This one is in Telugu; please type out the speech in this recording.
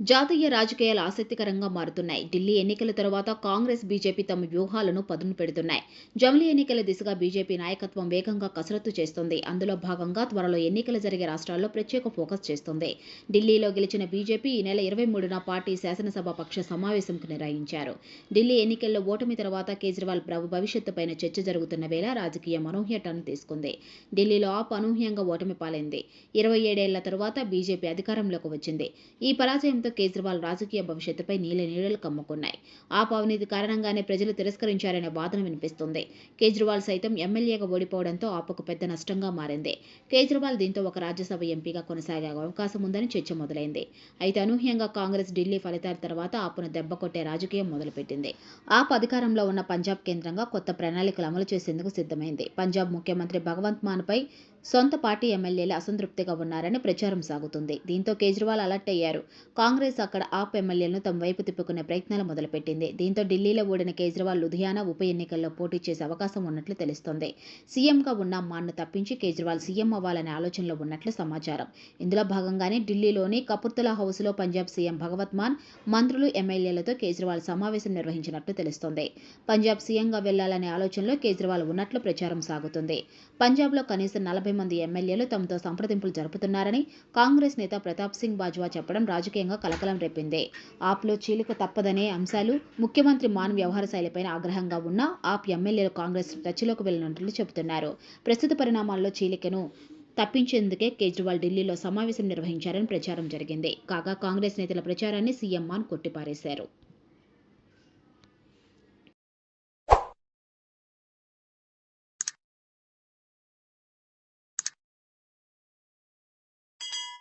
జాతీయ రాజకీయాలు ఆసక్తికరంగా మారుతున్నాయి. ఢిల్లీ ఎన్నికల తరువాత కాంగ్రెస్ బీజేపీ తమ వ్యూహాలను పదును పెడుతున్నాయి. జమిలి ఎన్నికల దిశగా బీజేపీ నాయకత్వం వేగంగా కసరత్తు చేస్తోంది. అందులో భాగంగా త్వరలో ఎన్నికలు జరిగే రాష్ట్రాల్లో ప్రత్యేక ఫోకస్ చేస్తోంది. ఢిల్లీలో గెలిచిన బీజేపీ ఈ నెల ఇరవై మూడున పార్టీ శాసనసభ పక్ష సమావేశం నిర్వహించారు ఢిల్లీ ఎన్నికల్లో ఓటమి తర్వాత కేజ్రీవాల్ ప్రభు భవిష్యత్తుపైన చర్చ జరుగుతున్న వేళ రాజకీయం అనూహ్య టర్న్ తీసుకుంది. ఢిల్లీలో ఆప్ అనూహ్యంగా ఓటమి పాలైంది. ఇరవై ఏడేళ్ళ తరువాత బీజేపీ అధికారంలోకి వచ్చింది. ఈ పరాజయంతో కేజ్రీవాల్ రాజకీయ భవిష్యత్తుపై నీల నీడలు కమ్ముకున్నాయి. ఆప్ అవినీతి కారణంగానే ప్రజలు తిరస్కరించారనే వాదన వినిపిస్తుంది. కేజ్రీవాల్ సైతం ఎమ్మెల్యేగా ఓడిపోవడంతో ఆపకు పెద్ద నష్టంగా మారింది. కేజ్రీవాల్ దీంతో ఒక రాజ్యసభ ఎంపీగా కొనసాగే అవకాశం ఉందని చర్చ మొదలైంది. అయితే అనూహ్యంగా కాంగ్రెస్ ఢిల్లీ ఫలితాల తర్వాత ఆప్ను దెబ్బకొట్టే రాజకీయం మొదలుపెట్టింది. ఆప్ అధికారంలో ఉన్న పంజాబ్ కేంద్రంగా కొత్త ప్రణాళికలు అమలు చేసేందుకు సిద్ధమైంది. పంజాబ్ ముఖ్యమంత్రి భగవంత్ మాన్పై సొంత పార్టీ ఎమ్మెల్యేలు అసంతృప్తిగా ఉన్నారని ప్రచారం సాగుతుంది. దీంతో కేజ్రీవాల్ అలర్ట్ అయ్యారు. కాంగ్రెస్ కాంగ్రెస్ అక్కడ ఆప్ ఎమ్మెల్యేలను తమ వైపు తిప్పుకునే ప్రయత్నాలు మొదలుపెట్టింది. దీంతో ఢిల్లీలో ఓడిన కేజ్రీవాల్ లుధియానా ఉప ఎన్నికల్లో పోటీ చేసే అవకాశం ఉన్నట్లు తెలుస్తోంది. సీఎంగా ఉన్న మాన్ను తప్పించి కేజ్రీవాల్ సీఎం అవ్వాలనే ఆలోచనలో ఉన్నట్లు సమాచారం. ఇందులో భాగంగానే ఢిల్లీలోని కపుర్తలా హౌస్లో పంజాబ్ సీఎం భగవత్ మాన్ మంత్రులు ఎమ్మెల్యేలతో కేజ్రీవాల్ సమావేశం నిర్వహించినట్లు తెలుస్తోంది. పంజాబ్ సీఎంగా వెళ్ళాలనే ఆలోచనలో కేజ్రీవాల్ ఉన్నట్లు ప్రచారం సాగుతుంది. పంజాబ్లో కనీసం నలభై మంది ఎమ్మెల్యేలు తమతో సంప్రదింపులు జరుపుతున్నారని కాంగ్రెస్ నేత ప్రతాప్ సింగ్ బాజ్వా చెప్పడం రాజకీయంగా కలకలం రేపింది. ఆప్లో చీలిక తప్పదనే అంశాలు ముఖ్యమంత్రి మాన్ వ్యవహార శైలిపైన ఆగ్రహంగా ఉన్న ఆప్ ఎమ్మెల్యేలు కాంగ్రెస్ టచ్లోకి వెళ్ళినట్లు చెబుతున్నారు. ప్రస్తుత పరిణామాల్లో చీలికను తప్పించేందుకే కేజ్రీవాల్ ఢిల్లీలో సమావేశం నిర్వహించారని ప్రచారం జరిగింది. కాగా కాంగ్రెస్ నేతల ప్రచారాన్ని సీఎం మాన్ కొట్టిపారేశారు.